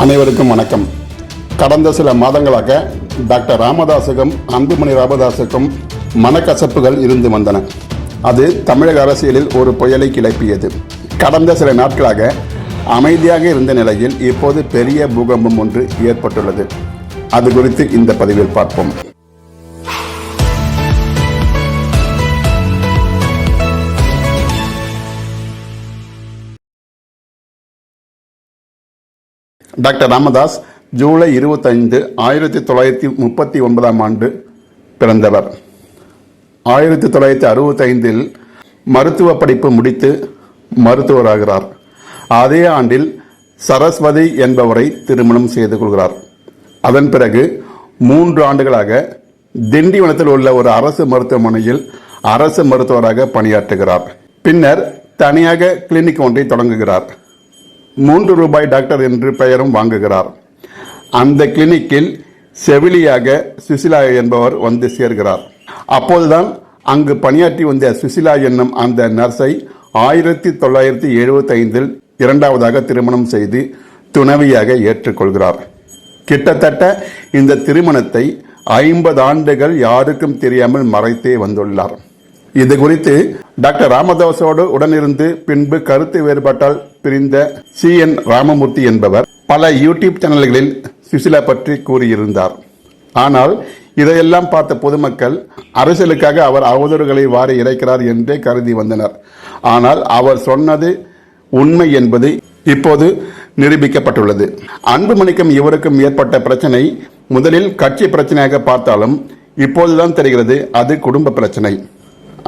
அனைவருக்கும் வணக்கம். கடந்த சில மாதங்களாக டாக்டர் ராமதாசுக்கும் அன்புமணி ராமதாசுக்கும் மனக்கசப்புகள் இருந்து வந்தன. அது தமிழக அரசியலில் ஒரு புயலை கிளப்பியது. கடந்த சில நாட்களாக அமைதியாக இருந்த நிலையில் இப்போது பெரிய பூகம்பம் ஒன்று ஏற்பட்டுள்ளது. அது குறித்து இந்த பதிவில் பார்ப்போம். டாக்டர் ராமதாஸ் ஜூலை இருபத்தைந்து ஆயிரத்தி தொள்ளாயிரத்தி முப்பத்தி ஒன்பதாம் ஆண்டு பிறந்தவர். ஆயிரத்தி தொள்ளாயிரத்தி அறுபத்தைந்தில் மருத்துவ படிப்பு முடித்து மருத்துவராகிறார். அதே ஆண்டில் சரஸ்வதி என்பவரை திருமணம் செய்து கொள்கிறார். அதன் பிறகு மூன்று ஆண்டுகளாக திண்டிவனத்தில் உள்ள ஒரு அரசு மருத்துவமனையில் அரசு மருத்துவராக பணியாற்றுகிறார். பின்னர் தனியாக கிளினிக் ஒன்றை தொடங்குகிறார். மூன்று ரூபாய் டாக்டர் என்று பெயரும் வாங்குகிறார். அந்த கிளினிக்கில் செவிலியாக சுசிலா என்பவர் வந்து சேர்கிறார். அப்போதுதான் அங்கு பணியாற்றி வந்த சுசிலா என்னும் அந்த நர்ஸை ஆயிரத்தி தொள்ளாயிரத்தி எழுபத்தைந்தில் இரண்டாவதாக திருமணம் செய்து துணவியாக ஏற்றுக்கொள்கிறார். கிட்டத்தட்ட இந்த திருமணத்தை ஐம்பது ஆண்டுகள் யாருக்கும் தெரியாமல் மறைத்தே வந்துள்ளார். இது குறித்து டாக்டர் ராமதாஸோடு உடனிருந்து பின்பு கருத்து வேறுபாட்டால் பிரிந்த சி என் ராமமூர்த்தி என்பவர் பல யூடியூப் சேனல்களில் சுசிலா பற்றி கூறியிருந்தார். ஆனால் இதையெல்லாம் பார்த்த பொதுமக்கள் அரசியலுக்காக அவர் அவதூறுகளை வாரி இறைக்கிறார் என்றே கருதி வந்தனர். ஆனால் அவர் சொன்னது உண்மை என்பது இப்போது நிரூபிக்கப்பட்டுள்ளது. அன்புமணிக்கும் இவருக்கும் ஏற்பட்ட பிரச்சனை முதலில் கட்சி பிரச்சனையாக பார்த்தாலும் இப்போதுதான் தெரிகிறது அது குடும்ப பிரச்சனை.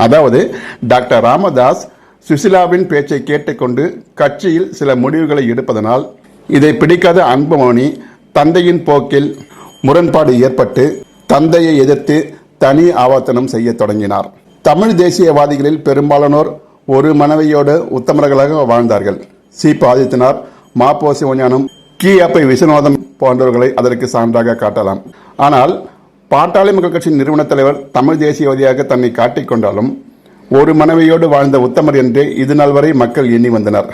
அதாவது டாக்டர் ராமதாஸ் சுசிலாவின் பேச்சை கேட்டுக்கொண்டு கட்சியில் சில முடிவுகளை எடுப்பதனால் இதை பிடிக்காத அன்புமணி தந்தையின் போக்கில் முரண்பாடு ஏற்பட்டு தந்தையை எதிர்த்து தனி ஆவர்த்தனம் செய்ய தொடங்கினார். தமிழ் தேசியவாதிகளில் பெரும்பாலானோர் ஒரு மனைவியோடு உத்தமர்களாக வாழ்ந்தார்கள். சி. ஆதித்தனார் மாப்போ சிவஞானம் கி. அப்பை விஸ்வநாதம் போன்றவர்களை அதற்கு சான்றாக காட்டலாம். ஆனால் பாட்டாளி மக்கள் கட்சியின் நிறுவன தலைவர் தமிழ் தேசியவாதியாக தன்னை காட்டிக்கொண்டாலும் ஒரு மனைவியோடு வாழ்ந்த உத்தமர் என்று இது நாள் வரை மக்கள் எண்ணி வந்தனர்.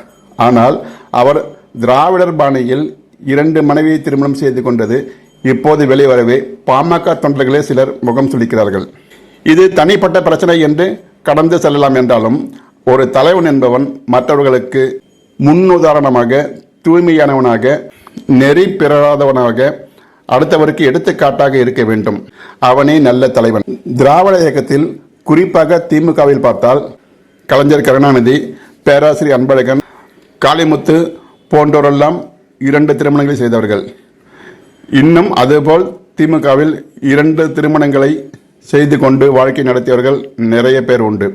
ஆனால் அவர் திராவிடர் பாணியில் இரண்டு மனைவியை திருமணம் செய்து கொண்டது இப்போது வெளிவரவே பாமக தொண்டர்களே சிலர் முகம் சுளிக்கிறார்கள். இது தனிப்பட்ட பிரச்சனை என்று கடந்து செல்லலாம் என்றாலும் ஒரு தலைவன் என்பவன் மற்றவர்களுக்கு முன்னுதாரணமாக தூய்மையானவனாக நெறி பிறராதவனாக அடுத்தவருக்கு எடுத்துக்காட்டாக இருக்க வேண்டும். அவனே நல்ல தலைவன். திராவிட இயக்கத்தில் குறிப்பாக திமுகவில் பார்த்தால் கலைஞர் கருணாநிதி பேராசிரியர் அன்பழகன் காளிமுத்து போன்றோரெல்லாம் இரண்டு திருமணங்களை செய்தவர்கள். இன்னும் அதுபோல் திமுகவில் இரண்டு திருமணங்களை செய்து கொண்டு வாழ்க்கை நடத்தியவர்கள் நிறைய பேர் உண்டு.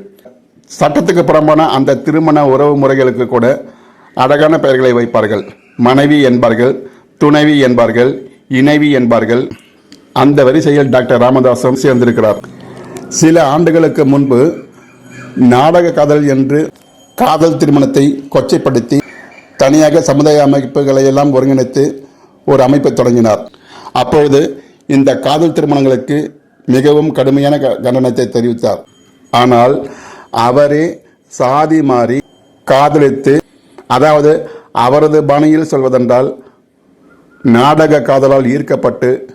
சட்டத்துக்கு புறம்பான அந்த திருமண உறவு முறைகளுக்கு கூட அழகான பெயர்களை வைப்பார்கள். மனைவி என்பார்கள் துணைவி என்பார்கள் இணைவி என்பார்கள். அந்த வரிசையில் டாக்டர் ராமதாசம் சேர்ந்திருக்கிறார். சில ஆண்டுகளுக்கு முன்பு நாடக காதல் என்று காதல் திருமணத்தை கொச்சைப்படுத்தி தனியாக சமுதாய அமைப்புகளை எல்லாம் ஒருங்கிணைத்து ஒரு அமைப்பை தொடங்கினார். அப்பொழுது இந்த காதல் திருமணங்களுக்கு மிகவும் கடுமையான க- கண்டனத்தை தெரிவித்தார். ஆனால் அவரே சாதி மாறி காதலித்து அதாவது அவரது பாணியில் சொல்வதென்றால் நாடக காதலால் ஈர்க்கப்பட்டு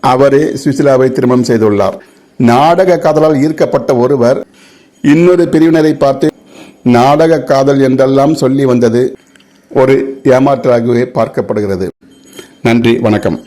அவரே சுசிலாவை திருமணம் செய்துள்ளார். நாடக காதலால் ஈர்க்கப்பட்ட ஒருவர் இன்னொரு பிரிவினரை பார்த்து நாடக காதல் என்றெல்லாம் சொல்லி வந்தது ஒரு ஏமாற்றாகவே பார்க்கப்படுகிறது. நன்றி வணக்கம்.